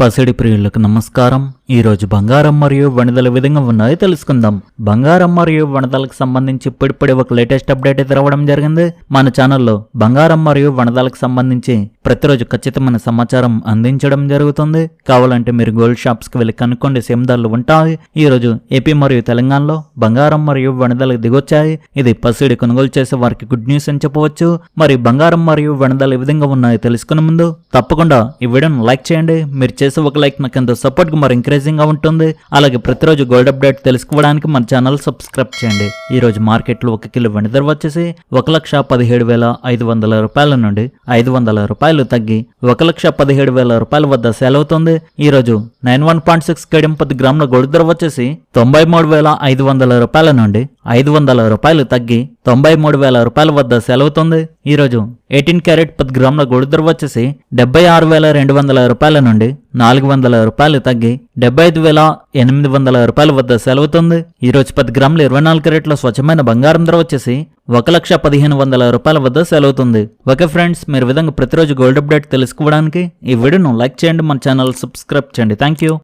పసిడి ప్రియులకు నమస్కారం. ఈ రోజు బంగారం మరియు వణిదల విధంగా ఉన్నాయో తెలుసుకుందాం. బంగారం మరియు వనదలకు సంబంధించి ఇప్పుడిప్పుడే ఒక లేటెస్ట్ అప్డేట్ అయితే రావడం జరిగింది. మన ఛానల్లో బంగారం మరియు వనదలకు సంబంధించి ప్రతిరోజు ఖచ్చితమైన సమాచారం అందించడం జరుగుతుంది. కావాలంటే మీరు గోల్డ్ షాప్స్కి వెళ్ళి కనుక్కోండి. సేమ్ ధరలు ఉంటాయి. ఈ రోజు ఏపీ మరియు తెలంగాణలో బంగారం మరియు వణదలకు దిగొచ్చాయి. ఇది పసిడి కొనుగోలు చేసే వారికి గుడ్ న్యూస్ అని చెప్పవచ్చు. మరి బంగారం మరియు వనదలు ఏ విధంగా ఉన్నాయో తెలుసుకునే ముందు తప్పకుండా ఈ వీడియోను లైక్ చేయండి. మీరు చేసే ఒక లైక్ నాకు ఎంతో సపోర్ట్గా మరి ఎంకరేజింగ్ ఎంకరేజింగ్గా ఉంటుంది. అలాగే ప్రతిరోజు గోల్డ్ అప్డేట్ తెలుసుకోవడానికి మన ఛానల్ సబ్స్క్రైబ్ చేయండి. ఈ రోజు మార్కెట్లో ఒక కిలో వెండి ధర వచ్చేసి ఒక లక్ష పదిహేడు వేల ఐదు వందల రూపాయల నుండి ఐదు వందల రూపాయలు తగ్గి ఒక లక్ష పదిహేడు వేల రూపాయల వద్ద సేల్ అవుతుంది. ఈ రోజు నైన్ వన్ పాయింట్ సిక్స్ కేడియం పది గ్రాముల గోల్డ్ ధర వచ్చేసి తొంభై మూడు వేల ఐదు వందల రూపాయల నుండి ఐదు వందల రూపాయలు తగ్గి తొంభై మూడు వేల రూపాయల వద్ద సెలవుతుంది. ఈరోజు ఎయిటీన్ క్యారెట్ పది గ్రాముల గోల్డ్ ధర వచ్చేసి డెబ్బై ఆరు వేల రెండు వందల రూపాయల నుండి నాలుగు వందల రూపాయలు తగ్గి డెబ్బై ఐదు వేల ఎనిమిది వందల రూపాయల వద్ద సెలవుతుంది. ఈరోజు పది గ్రాముల ఇరవై నాలుగు క్యారెట్ల స్వచ్ఛమైన బంగారం ధర వచ్చేసి ఒక లక్ష పదిహేను వందల రూపాయల వద్ద సెలవుతుంది. ఓకే ఫ్రెండ్స్ మీరు విధంగా ప్రతిరోజు గోల్డ్ అప్డేట్ తెలుసుకోవడానికి ఈ వీడియోను లైక్ చేయండి మన ఛానల్ సబ్స్క్రైబ్ చేయండి. Thank you.